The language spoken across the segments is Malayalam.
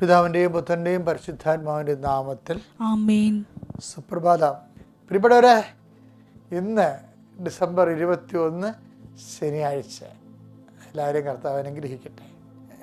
പിതാവിന്റെയും പുത്രന്റെയും പരിശുദ്ധാത്മാവിന്റെയും നാമത്തിൽ സുപ്രഭാതം. പ്രിയപ്പെട്ടവരെ ഇന്ന് ഡിസംബർ ഇരുപത്തി ഒന്ന് ശനിയാഴ്ച. എല്ലാവരെയും കർത്താവ് അനുഗ്രഹിക്കട്ടെ.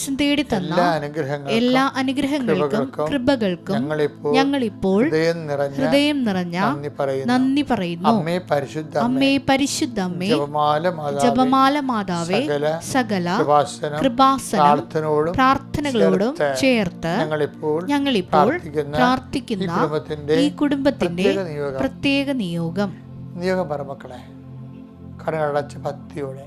മാധ്യസം തേടി തന്ന എല്ലാ അനുഗ്രഹങ്ങൾക്കും കൃപകൾക്കും ഞങ്ങളിപ്പോൾ ഹൃദയം നിറഞ്ഞ നന്ദി പറയുന്നു. അമ്മേ പരിശുദ്ധ അമ്മേ. ജപമാല മാതാവേ. സകല കൃപാസനം പ്രാർത്ഥനകളോടും ചേർത്ത് ഞങ്ങളിപ്പോൾ പ്രാർത്ഥിക്കുന്ന ഈ കുടുംബത്തിന്റെ പ്രത്യേക നിയോഗം. നിയോഗം. പറ മക്കളെ. കണ്ണടച്ച് ഭക്തിയോടെ.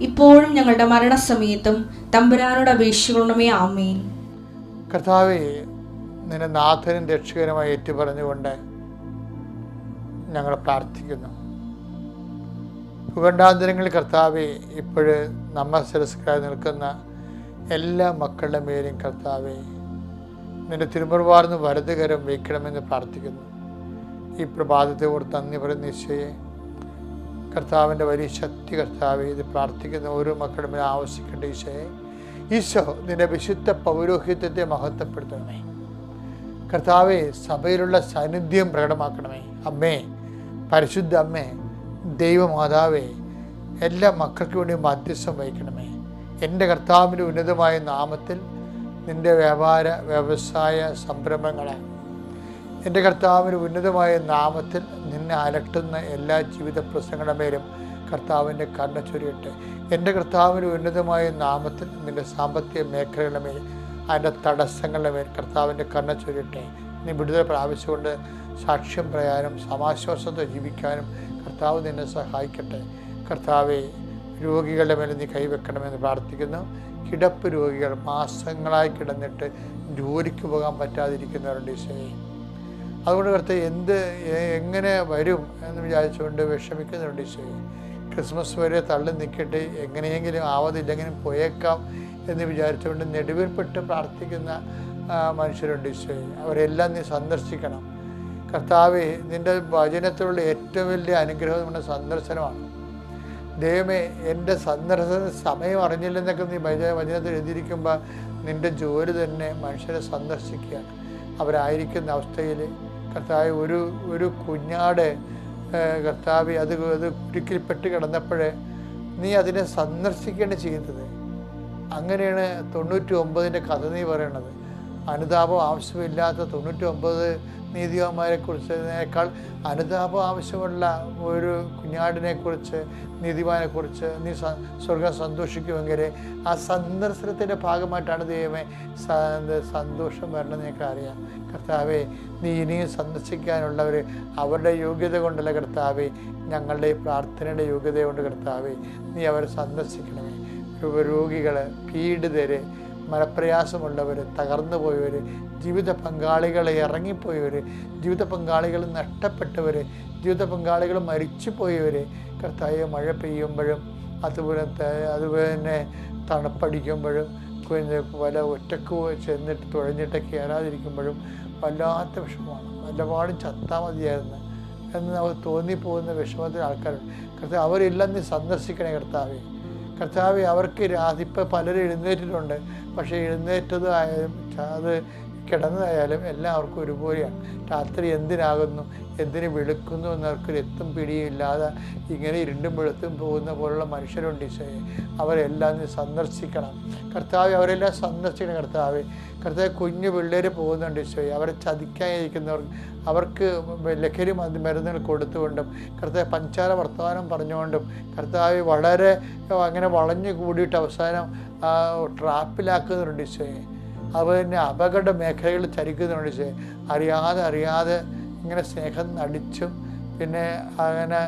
ഇപ്പോഴും ഞങ്ങളുടെ മരണസമയത്തും തമ്പുരാനോട് അപേക്ഷിക്കണമേ ആമേൻ. കർത്താവെ നിന്റെ നാഥനും രക്ഷകനുമായി ഏറ്റുപറഞ്ഞുകൊണ്ട് ഞങ്ങൾ പ്രാർത്ഥിക്കുന്നു. ഭൂഖണ്ഡാന്തരങ്ങളിൽ കർത്താവെ ഇപ്പോഴ് നമ്മ സരസ്കാരം നിൽക്കുന്ന എല്ലാ മക്കളുടെ മേലും കർത്താവെ നിന്റെ തിരുമുറുവാർന്ന് വലതുകരം വയ്ക്കണമെന്ന് പ്രാർത്ഥിക്കുന്നു. ഈ പ്രഭാതത്തെ ഓർത്ത് നന്ദി പറയുന്ന ഈശോയെ. കർത്താവിന്റെ വലിയ ശക്തി കർത്താവ് ഇത് പ്രാർത്ഥിക്കുന്ന ഓരോ മക്കളും ആവശ്യിക്കേണ്ട ഈശോയെ. ഈശോ നിന്റെ വിശുദ്ധ പൗരോഹിത്യത്തെ മഹത്വപ്പെടുത്തണമേ. കർത്താവെ സഭയിലുള്ള സാന്നിധ്യം പ്രകടമാക്കണമേ. അമ്മേ പരിശുദ്ധ അമ്മേ ദൈവമാതാവേ എല്ലാ മക്കൾക്ക് വേണ്ടി മധ്യസ്ഥം വഹിക്കണമേ. എന്റെ കർത്താവിന്റെ ഉന്നതമായ നാമത്തിൽ നിന്റെ വ്യാപാര വ്യവസായ സംരംഭങ്ങളെ എന്റെ കർത്താവിന് ഉന്നതമായ നാമത്തിൽ നിന്നെ അലട്ടുന്ന എല്ലാ ജീവിത പ്രശ്നങ്ങളുടെ മേലും കർത്താവിന്റെ കണ്ണ ചൊരിയട്ടെ. എന്റെ കർത്താവിന് ഉന്നതമായ നാമത്തിൽ നിന്റെ സാമ്പത്തിക മേഖലകളുടെ മേൽ അതിന്റെ തടസ്സങ്ങളുടെ മേൽ കർത്താവിന്റെ കണ്ണ ചൊരിയട്ടെ. നീ വിടുതൽ പ്രാപിച്ചുകൊണ്ട് സാക്ഷ്യം പറയാനും സമാശ്വാസത്തെ ജീവിക്കാനും കർത്താവ് നിന്നെ സഹായിക്കട്ടെ. കർത്താവെ രോഗികളുടെ മേലെ നീ കൈവെക്കണമെന്ന് പ്രാർത്ഥിക്കുന്നു. കിടപ്പ് രോഗികൾ മാസങ്ങളായി കിടന്നിട്ട് ജോലിക്ക് പോകാൻ പറ്റാതിരിക്കുന്നവരുണ്ട് ഈശോയെ. അതുകൊണ്ട് കർത്താവ് എന്ത് എങ്ങനെ വരും എന്ന് വിചാരിച്ചുകൊണ്ട് വിഷമിക്കുന്നുണ്ട് ഈശോയെ ക്രിസ്മസ് വരെ തള്ളി നിൽക്കട്ടെ എങ്ങനെയെങ്കിലും ആവതില്ലെങ്കിലും പോയേക്കാം എന്ന് വിചാരിച്ചുകൊണ്ട് നെടുവിൽപ്പെട്ട് പ്രാർത്ഥിക്കുന്ന മനുഷ്യരുണ്ട് ഈശോയെ അവരെല്ലാം നീ സന്ദർശിക്കണം. കർത്താവെ നിന്റെ വചനത്തിലുള്ള ഏറ്റവും വലിയ അനുഗ്രഹം നമ്മുടെ സന്ദർശനമാണ്. ദൈവമേ എന്റെ സന്ദർശന സമയം അറിഞ്ഞില്ലെന്നൊക്കെ നീ വച- വചനത്തിൽ എഴുതിയിരിക്കുമ്പോൾ നിന്റെ ജോലി തന്നെ മനുഷ്യരെ സന്ദർശിക്കുകയാണ് അവരായിരിക്കുന്ന അവസ്ഥയിൽ കർത്താവ് ഒരു ഒരു കുഞ്ഞാട് കർത്താവ് അത് അത് കുരുക്കിൽപ്പെട്ട് കിടന്നപ്പോൾ നീ അതിനെ സന്ദർശിക്കുകയാണ് ചെയ്യുന്നത്. അങ്ങനെയാണ് തൊണ്ണൂറ്റി ഒമ്പതിന്റെ കഥ നീ പറയണത്. അനുതാപം ആവശ്യമില്ലാത്ത തൊണ്ണൂറ്റി ഒമ്പത് നീതിമാന്മാരെ കുറിച്ചതിനേക്കാൾ അനുതാപം ആവശ്യമുള്ള ഒരു കുഞ്ഞാടിനെ കുറിച്ച് നീതിമാനെ കുറിച്ച് നീ സ്വർഗം സന്തോഷിക്കുമെങ്കിൽ ആ സന്ദർശനത്തിന്റെ ഭാഗമായിട്ടാണ് ദൈവമേ സന്തോഷം വരണമെന്ന് ഞങ്ങൾക്ക് അറിയാം കർത്താവെ നീ ഇനിയും സന്ദർശിക്കാനുള്ളവർ അവരുടെ യോഗ്യത കൊണ്ടല്ല കർത്താവെ ഞങ്ങളുടെ പ്രാർത്ഥനയുടെ യോഗ്യത കൊണ്ട് കർത്താവെ നീ അവരെ സന്ദർശിക്കണമേ. രോഗികൾ പീഡിതർ മനപ്രയാസമുള്ളവർ തകർന്നു പോയവർ ജീവിത പങ്കാളികളെ ഇറങ്ങിപ്പോയവർ ജീവിത പങ്കാളികൾ നഷ്ടപ്പെട്ടവർ ജീവിത പങ്കാളികൾ മരിച്ചു പോയവർ കർത്താവെ മഴ പെയ്യുമ്പോഴും അതുപോലെ അതുപോലെ തന്നെ തണുപ്പടിക്കുമ്പോഴും പിന്നെ വല ഒറ്റയ്ക്ക് ചെന്നിട്ട് തുഴഞ്ഞിട്ട് കയറാതിരിക്കുമ്പോഴും വല്ലാത്ത വിഷമമാണ്. വല്ലപാടും ചത്താൽ മതിയായിരുന്നു. എന്ന് അവർ തോന്നിപ്പോകുന്ന വിഷമത്തിൽ ആൾക്കാരുണ്ട്. കർത്താവ് അവരില്ലെന്ന് സന്ദർശിക്കണേ കർത്താവ്. കർത്താവ് അവർക്ക് അതിപ്പോൾ പലരും എഴുന്നേറ്റിട്ടുണ്ട്. പക്ഷേ എഴുന്നേറ്റത് ആയാലും അത് കിടന്നതായാലും എല്ലാവർക്കും ഒരുപോലെയാണ്. രാത്രി എന്തിനാകുന്നു? എന്തിന് വെളുക്കുന്നു എന്നവർക്ക് എത്തും പിടിയില്ലാതെ ഇങ്ങനെ ഇരുണ്ടും വെളുത്തും പോകുന്ന പോലുള്ള മനുഷ്യരുണ്ട് ഈശോയെ അവരെല്ലാം നീ സന്ദർശിക്കണം. കർത്താവ് അവരെല്ലാം സന്ദർശിക്കണം കർത്താവ്. കർത്താവ് കുഞ്ഞു പിള്ളേർ പോകുന്നുണ്ട് ഈശോയെ അവരെ ചതിക്കാനിരിക്കുന്നവർ അവർക്ക് ലഹരി മരുന്ന് മരുന്നുകൾ കൊടുത്തുകൊണ്ടും കർത്താവ് പഞ്ചാര വർത്തമാനം പറഞ്ഞുകൊണ്ടും കർത്താവ് വളരെ അങ്ങനെ വളഞ്ഞു കൂടിയിട്ട് അവസാനം ട്രാപ്പിലാക്കുന്നുണ്ട് ഈശോയെ അതുപോലെ തന്നെ അപകട മേഖലകളിൽ ചരിക്കുന്നുണ്ട് ഈശോയെ അറിയാതെ അറിയാതെ ഇങ്ങനെ സ്നേഹം നടിച്ചും പിന്നെ അങ്ങനെ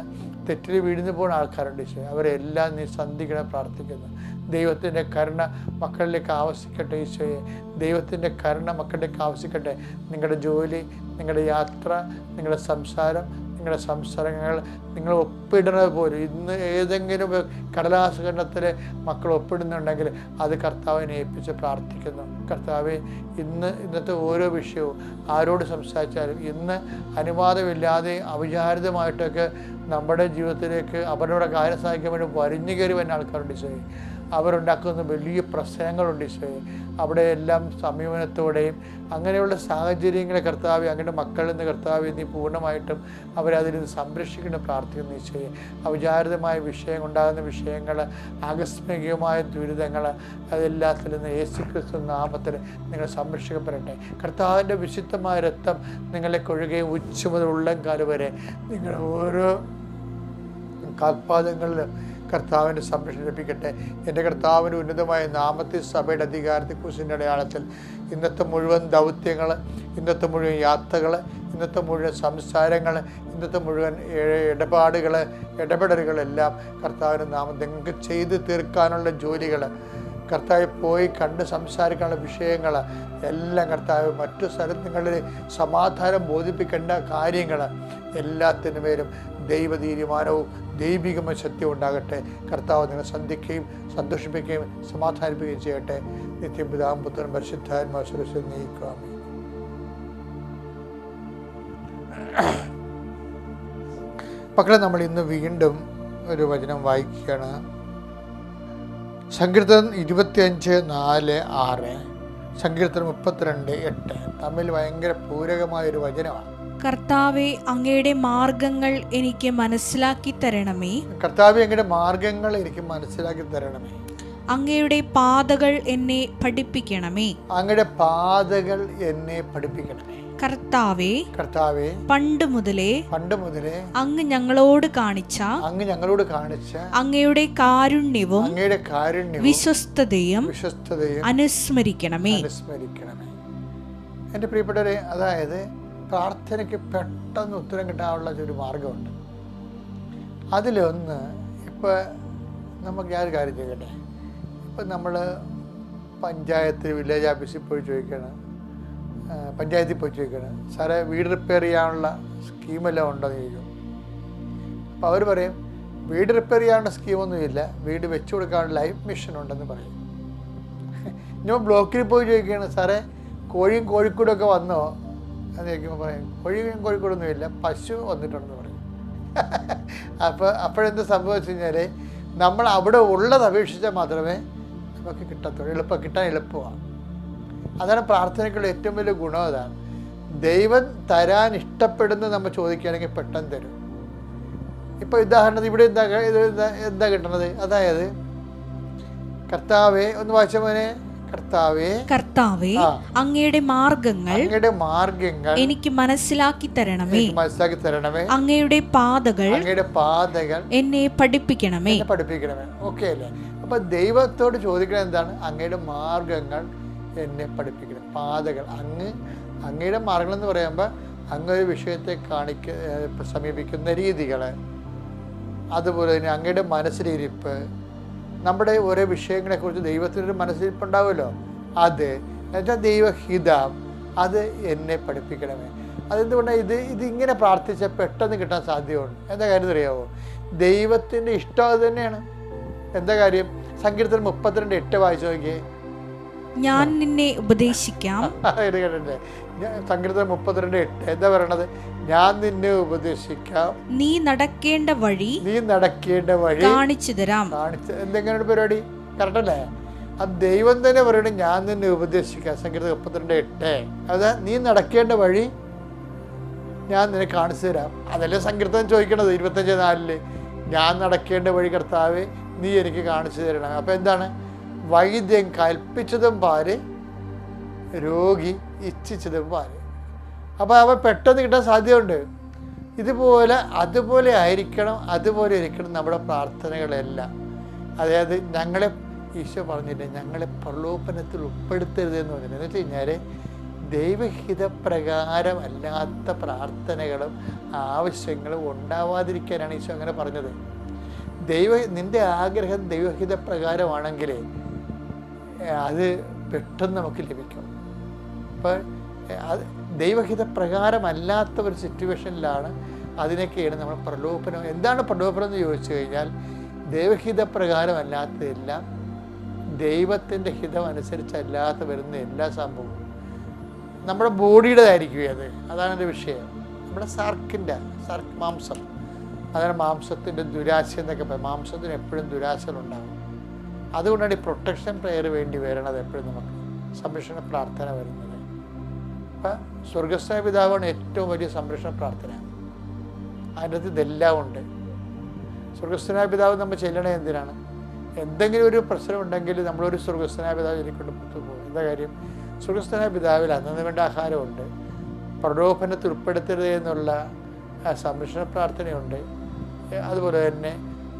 തെറ്റിൽ വീഴുന്നു പോകുന്ന ആൾക്കാരുണ്ട് ഈശോ അവരെല്ലാം നീ സന്ധിക്കണം പ്രാർത്ഥിക്കുന്നു. ദൈവത്തിന്റെ കരുണ മക്കളിലേക്ക് ആവശ്യിക്കട്ടെ ഈശോയെ. ദൈവത്തിന്റെ കരുണ മക്കളിലേക്ക് ആവശ്യിക്കട്ടെ നിങ്ങളുടെ ജോലി നിങ്ങളുടെ യാത്ര നിങ്ങളുടെ സംസാരം നിങ്ങളുടെ സംസാരങ്ങൾ നിങ്ങൾ ഒപ്പിടുന്നത് പോലും. ഇന്ന് ഏതെങ്കിലും കടലാസ് ഖണ്ഡത്തിൽ മക്കൾ ഒപ്പിടുന്നുണ്ടെങ്കിൽ അത് കർത്താവിനെ ഏൽപ്പിച്ച് പ്രാർത്ഥിക്കുന്നു. കർത്താവ് ഇന്ന് ഇന്നത്തെ ഓരോ വിഷയവും ആരോട് സംസാരിച്ചാലും ഇന്ന് അനുവാദമില്ലാതെ അവിചാരിതമായിട്ടൊക്കെ നമ്മുടെ ജീവിതത്തിലേക്ക് അവരുടെ കാര്യം സാധിക്കാൻ വേണ്ടി വരിഞ്ഞു കയറി വരുന്ന ആൾക്കാരുണ്ട് ഈശോയെ. അവരുണ്ടാക്കുന്ന വലിയ പ്രശ്നങ്ങളുണ്ട് ഈശോയെ. അവിടെ എല്ലാം സമീപനത്തോടെയും അങ്ങനെയുള്ള സാഹചര്യങ്ങളെ കർത്താവ് അങ്ങനെ മക്കളിൽ നിന്ന് കർത്താവ് നീ പൂർണമായിട്ടും അവരതിൽ നിന്ന് സംരക്ഷിക്കണം പ്രാർത്ഥിക്കുന്നു ഈശോയെ. അവിചാരിതമായ വിഷയം ഉണ്ടാകുന്ന വിഷയങ്ങൾ ആകസ്മികമായ ദുരിതങ്ങൾ അതെല്ലാത്തിൽ നിന്ന് യേശു ക്രിസ്തു നാമത്തിൽ നിങ്ങൾ സംരക്ഷിക്കപ്പെടട്ടെ. കർത്താവിന്റെ വിശുദ്ധമായ രക്തം നിങ്ങളെ കൊഴുകയും ഉച്ച മുതൽ ഉള്ളം കാൽ വരെ നിങ്ങളുടെ ഓരോ കാൽപാദങ്ങളിൽ കർത്താവിന്റെ സംരക്ഷണം ലഭിക്കട്ടെ. എന്റെ കർത്താവിന്റെ ഉന്നതമായ നാമത്തിൽ സഭയുടെ അധികാരത്തെ കുറിച്ചിന്റെ അടയാളത്തിൽ ഇന്നത്തെ മുഴുവൻ ദൗത്യങ്ങൾ ഇന്നത്തെ മുഴുവൻ യാത്രകൾ ഇന്നത്തെ മുഴുവൻ സംസാരങ്ങൾ ഇന്നത്തെ മുഴുവൻ ഇടപാടുകൾ ഇടപെടലുകളെല്ലാം കർത്താവിന്റെ നാമത്തിൽ നിങ്ങൾക്ക് ചെയ്തു തീർക്കാനുള്ള ജോലികൾ കർത്താവ് പോയി കണ്ട് സംസാരിക്കാനുള്ള വിഷയങ്ങൾ എല്ലാം കർത്താവ് മറ്റു സ്ഥലത്ത് നിങ്ങളിൽ സമാധാനം ബോധിപ്പിക്കേണ്ട കാര്യങ്ങൾ എല്ലാത്തിനു മേലും ദൈവ തീരുമാനവും ദൈവികമായ സത്യവും ഉണ്ടാകട്ടെ. കർത്താവ് നിങ്ങൾ സന്ധിക്കുകയും സന്തോഷിപ്പിക്കുകയും സമാധാനിപ്പിക്കുകയും ചെയ്യട്ടെ. നിത്യപിതാവും പുത്രൻ പരിശുദ്ധാത്മാ സുരക്ഷ നീക്കാമി മക്കളെ നമ്മൾ ഇന്ന് വീണ്ടും ഒരു വചനം വായിക്കുകയാണ്. സങ്കീർത്തനം ഇരുപത്തിയഞ്ച് നാല് ആറ് സങ്കീർത്തനം മുപ്പത്തിരണ്ട് എട്ട്. തമ്മിൽ ഭയങ്കര പൂരകമായൊരു വചനമാണ്. കർത്താവെ അങ്ങയുടെ മാർഗങ്ങൾ എനിക്ക് മനസ്സിലാക്കി തരണമേ. കർത്താവ് അങ്ങയുടെ മാർഗങ്ങൾ എനിക്ക് മനസ്സിലാക്കി തരണമേ. അങ്ങയുടെ പാതകൾ എന്നെ പഠിപ്പിക്കണമേ. അങ്ങയുടെ പാതകൾ എന്നെ പഠിപ്പിക്കണമേ. കർത്താവേ കർത്താവേ പണ്ട് മുതലേ പണ്ട് മുതലേ അങ്ങ് ഞങ്ങളോട് കാണിച്ച അങ്ങ് ഞങ്ങളോട് കാണിച്ച അങ്ങയുടെ കാരുണ്യവും അങ്ങയുടെ കാരുണ്യവും വിശ്വസ്തതയും വിശ്വസ്തതയും അനുസ്മരിക്കണമേ. അനുസ്മരിക്കണമേ. എന്റെ പ്രിയപ്പെട്ടവരെ അതായത് പ്രാർത്ഥനയ്ക്ക് പെട്ടെന്ന് ഉത്തരം കിട്ടാനുള്ള ഒരു മാർഗമുണ്ട് അതിലൊന്ന് ഇപ്പോൾ നമുക്ക് ഞാൻ ഒരു കാര്യം ചെയ്യട്ടെ ഇപ്പം നമ്മൾ പഞ്ചായത്ത് വില്ലേജ് ഓഫീസിൽ പോയി ചോദിക്കണം. പഞ്ചായത്തിൽ പോയി ചോദിക്കണം. സാറേ വീട് റിപ്പയർ ചെയ്യാനുള്ള സ്കീമെല്ലാം ഉണ്ടോ എന്ന് ചോദിക്കും. അപ്പോൾ അവർ പറയും വീട് റിപ്പയർ ചെയ്യാനുള്ള സ്കീമൊന്നുമില്ല വീട് വെച്ചു കൊടുക്കാനുള്ള ലൈഫ് മിഷൻ ഉണ്ടെന്ന് പറയും. ഞാൻ ബ്ലോക്കിൽ പോയി ചോദിക്കുകയാണ് സാറേ കോഴിയും കോഴിക്കൂടൊക്കെ വന്നോ? എന്ന് ചോദിക്കുമ്പോൾ പറയും കോഴിയും കോഴിക്കോടൊന്നുമില്ല പശു വന്നിട്ടുണ്ടെന്ന് പറയും. അപ്പോൾ അപ്പോഴെന്ത് സംഭവിച്ചു കഴിഞ്ഞാൽ നമ്മൾ അവിടെ ഉള്ളത് അപേക്ഷിച്ചാൽ മാത്രമേ നമുക്ക് കിട്ടത്തുള്ളൂ. എളുപ്പം കിട്ടാൻ എളുപ്പമാണ്. അതാണ് പ്രാർത്ഥനയ്ക്കുള്ള ഏറ്റവും വലിയ ഗുണം അതാണ്. ദൈവം തരാൻ ഇഷ്ടപ്പെടുന്ന നമ്മൾ ചോദിക്കുകയാണെങ്കിൽ പെട്ടെന്ന് തരും. ഇപ്പോൾ ഉദാഹരണത്തിന് ഇവിടെ എന്താ എന്താ കിട്ടണത്? അതായത് കർത്താവെ ഒന്ന് വായിച്ച മോനെ. കർത്താവെ കർത്താവേ. അങ്ങയുടെ മാർഗങ്ങൾ അങ്ങയുടെ മാർഗങ്ങൾ എനിക്ക് മനസ്സിലാക്കി തരണമേ. മനസ്സിലാക്കി തരണമേ. അങ്ങയുടെ പാതകൾ അങ്ങയുടെ പാതകൾ എന്നെ പഠിപ്പിക്കണമേ. പഠിപ്പിക്കണമേ. ഓക്കെ അല്ലേ? അപ്പൊ ദൈവത്തോട് ചോദിക്കണം എന്താണ്? അങ്ങയുടെ മാർഗങ്ങൾ എന്നെ പഠിപ്പിക്കണം പാതകൾ. അങ്ങ് അങ്ങയുടെ മാർഗങ്ങൾ എന്ന് പറയുമ്പോൾ അങ്ങ് ഒരു വിഷയത്തെ കാണിക്ക സമീപിക്കുന്ന രീതികൾ അതുപോലെ തന്നെ അങ്ങയുടെ മനസ്സിലിരിപ്പ് നമ്മുടെ ഓരോ വിഷയങ്ങളെക്കുറിച്ച് ദൈവത്തിനൊരു മനസ്സിരിപ്പുണ്ടാവുമല്ലോ അത് എന്നുവെച്ചാൽ ദൈവഹിതം അത് എന്നെ പഠിപ്പിക്കണമേ. അതെന്തുകൊണ്ടാണ് ഇത് ഇതിങ്ങനെ പ്രാർത്ഥിച്ച പെട്ടെന്ന് കിട്ടാൻ സാധ്യതയുണ്ട്? എന്താ കാര്യം അറിയാവോ? ദൈവത്തിന്റെ ഇഷ്ടം അത് തന്നെയാണ്. എന്താ കാര്യം? സങ്കീർത്തനം മുപ്പത്തിരണ്ട് എട്ട് വായിച്ചു നോക്കിയേ. ഞാൻ നിന്നെ ഉപദേശിക്കാം. സങ്കീർത്തനം മുപ്പത്തിരണ്ട് എട്ട്. എന്താ പറയണത്? ഞാൻ നിന്നെ ഉപദേശിക്കാം. നീ നടക്കേണ്ട വഴി നീ നടക്കേണ്ട വഴി കാണിച്ചു തരാം. കാണിച്ചു എന്തെങ്ങനെയാണ് പരിപാടി? കറക്റ്റല്ലേ ആ ദൈവം തന്നെ പറയണേ ഞാൻ നിന്നെ ഉപദേശിക്കാം. സങ്കീർത്തനം മുപ്പത്തിരണ്ട് എട്ട്. അത് നീ നടക്കേണ്ട വഴി ഞാൻ നിനക്ക് കാണിച്ചു തരാം. അതല്ലേ സങ്കീർത്തനം ചോദിക്കണത്? ഇരുപത്തഞ്ച് നാലിൽ. ഞാൻ നടക്കേണ്ട വഴി കർത്താവ് നീ എനിക്ക് കാണിച്ചു തരണം. അപ്പം എന്താണ്? വൈദ്യം കൽപ്പിച്ചതും പാൽ രോഗി ഇച്ഛിച്ചതും പാൽ അപ്പോൾ അവ പെട്ടെന്ന് കിട്ടാൻ സാധ്യതയുണ്ട്. ഇതുപോലെ അതുപോലെ ആയിരിക്കണം അതുപോലെ ഇരിക്കണം നമ്മുടെ പ്രാർത്ഥനകളെല്ലാം. അതായത് ഞങ്ങളെ ഈശോ പറഞ്ഞില്ലേ ഞങ്ങളെ പ്രലോഭനത്തിൽ ഉൾപ്പെടുത്തരുത് എന്ന് പറഞ്ഞില്ല? എന്ന് വെച്ച് കഴിഞ്ഞാൽ ദൈവഹിതപ്രകാരമല്ലാത്ത പ്രാർത്ഥനകളും ആവശ്യങ്ങളും ഉണ്ടാവാതിരിക്കാനാണ് ഈശോ അങ്ങനെ പറഞ്ഞത്. ദൈവ നിന്റെ ആഗ്രഹം ദൈവഹിത പ്രകാരമാണെങ്കിൽ അത് പെട്ടെന്ന് നമുക്ക് ലഭിക്കും. അപ്പോൾ അത് ദൈവഹിത പ്രകാരമല്ലാത്ത ഒരു സിറ്റുവേഷനിലാണ് അതിനൊക്കെയാണ് നമ്മൾ പ്രലോഭനം. എന്താണ് പ്രലോഭനം എന്ന് ചോദിച്ചു കഴിഞ്ഞാൽ ദൈവഹിത പ്രകാരമല്ലാത്തതെല്ലാം ദൈവത്തിന്റെ ഹിതം അനുസരിച്ചല്ലാത്ത വരുന്ന എല്ലാ സംഭവവും. നമ്മുടെ ബോഡിയുടേതായിരിക്കും അത്. അതാണ് എന്റെ വിഷയം. നമ്മുടെ സർക്കിന്റെ സർക്ക് മാംസം. അതാണ് മാംസത്തിന്റെ ദുരാശ എന്നൊക്കെ പറയും. മാംസത്തിന് എപ്പോഴും ദുരാശകളുണ്ടാകും അതുകൊണ്ടാണ് ഈ പ്രൊട്ടക്ഷൻ പ്രെയർ വേണ്ടി വരണത് എപ്പോഴും നമുക്ക്. സംരക്ഷണ പ്രാർത്ഥന വരുന്നത്. അപ്പം സ്വർഗസ്ഥായ പിതാവാണ് ഏറ്റവും വലിയ സംരക്ഷണ പ്രാർത്ഥന. അതിന്റെ അകത്ത് ഇതെല്ലാം ഉണ്ട്. സ്വർഗസ്ഥനായ പിതാവ് നമ്മൾ ചെല്ലണേ എന്തിനാണ്? എന്തെങ്കിലും ഒരു പ്രശ്നം ഉണ്ടെങ്കിൽ നമ്മളൊരു സ്വർഗസ്ഥനായ പിതാവ് പുറത്തു പോകും. എന്താ കാര്യം? സ്വർഗസ്ഥനായ പിതാവിൽ അന്നു വേണ്ട ആഹാരമുണ്ട്. പ്രലോഭനത്തിൽ ഉൾപ്പെടുത്തരുത് എന്നുള്ള സംരക്ഷണ പ്രാർത്ഥനയുണ്ട്. അതുപോലെ തന്നെ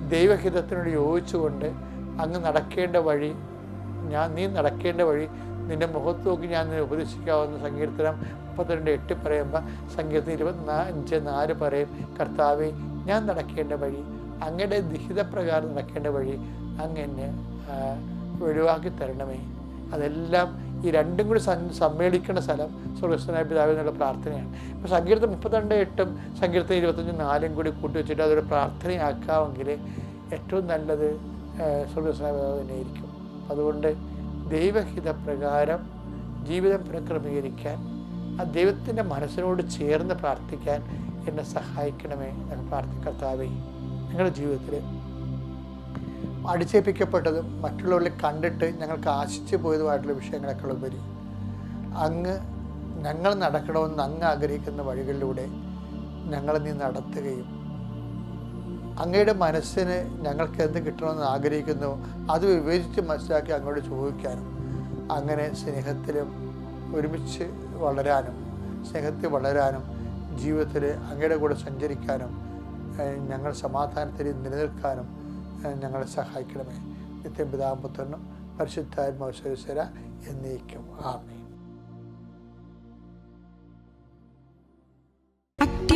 ദൈവഹിതത്തിനോട് യോജിച്ചുകൊണ്ട് അങ്ങ് നടക്കേണ്ട വഴി ഞാൻ നീ നടക്കേണ്ട വഴി നിന്റെ മുഖത്ത് നോക്കി ഞാൻ നിന്നെ ഉപദേശിക്കാവുന്ന സങ്കീർത്തനം മുപ്പത്തിരണ്ട് എട്ട് പറയുമ്പോൾ സങ്കീർത്തനം ഇരുപത്തി അഞ്ച് നാല് പറയും കർത്താവെ ഞാൻ നടക്കേണ്ട വഴി അങ്ങയുടെ ദിഹിതപ്രകാരം നടക്കേണ്ട വഴി അങ്ങ് എന്നെ ഒഴിവാക്കി തരണമേ. അതെല്ലാം ഈ രണ്ടും കൂടി സമ്മേളിക്കുന്ന സ്ഥലം സ്വർഗസ്ഥനായ പിതാവ് എന്നുള്ള പ്രാർത്ഥനയാണ്. ഇപ്പോൾ സങ്കീർത്തം മുപ്പത്തിരണ്ട് എട്ടും സങ്കീർത്തനം ഇരുപത്തഞ്ച് നാലും കൂടി കൂട്ടി വെച്ചിട്ട് അതൊരു പ്രാർത്ഥനയാക്കാമെങ്കിൽ ഏറ്റവും നല്ലത് തന്നെയായിരിക്കും അതുകൊണ്ട് ദൈവഹിതപ്രകാരം ജീവിതം പുനഃക്രമീകരിക്കാൻ ആ ദൈവത്തിന്റെ മനസ്സിനോട് ചേർന്ന് പ്രാർത്ഥിക്കാൻ എന്നെ സഹായിക്കണമേ എന്ന് പ്രാർത്ഥിക്കർത്താവേ ഞങ്ങളുടെ ജീവിതത്തിൽ അടിച്ചേൽപ്പിക്കപ്പെട്ടതും മറ്റുള്ളവരിൽ കണ്ടിട്ട് ഞങ്ങൾക്ക് ആശിച്ചു പോയതുമായിട്ടുള്ള വിഷയങ്ങളൊക്കെ ഉപരി അങ്ങ് ഞങ്ങൾ നടക്കണമെന്ന് അങ്ങ് ആഗ്രഹിക്കുന്ന വഴികളിലൂടെ ഞങ്ങളെ നീ നടത്തുകയും അങ്ങയുടെ മനസ്സിന് ഞങ്ങൾക്ക് എന്ത് കിട്ടണമെന്ന് ആഗ്രഹിക്കുന്നു അത് വിവേചിച്ച് മനസ്സിലാക്കി അങ്ങോട്ട് ചോദിക്കാനും അങ്ങനെ സ്നേഹത്തിലും ഒരുമിച്ച് വളരാനും സ്നേഹത്തിൽ വളരാനും ജീവിതത്തിൽ അങ്ങയുടെ കൂടെ സഞ്ചരിക്കാനും ഞങ്ങൾ സമാധാനത്തിൽ നിലനിൽക്കാനും ഞങ്ങളെ സഹായിക്കണമേ. നിത്യം പിതാമ്പുത്രനും പരിശുദ്ധാത്മവസര എന്നേക്കും. ആമേ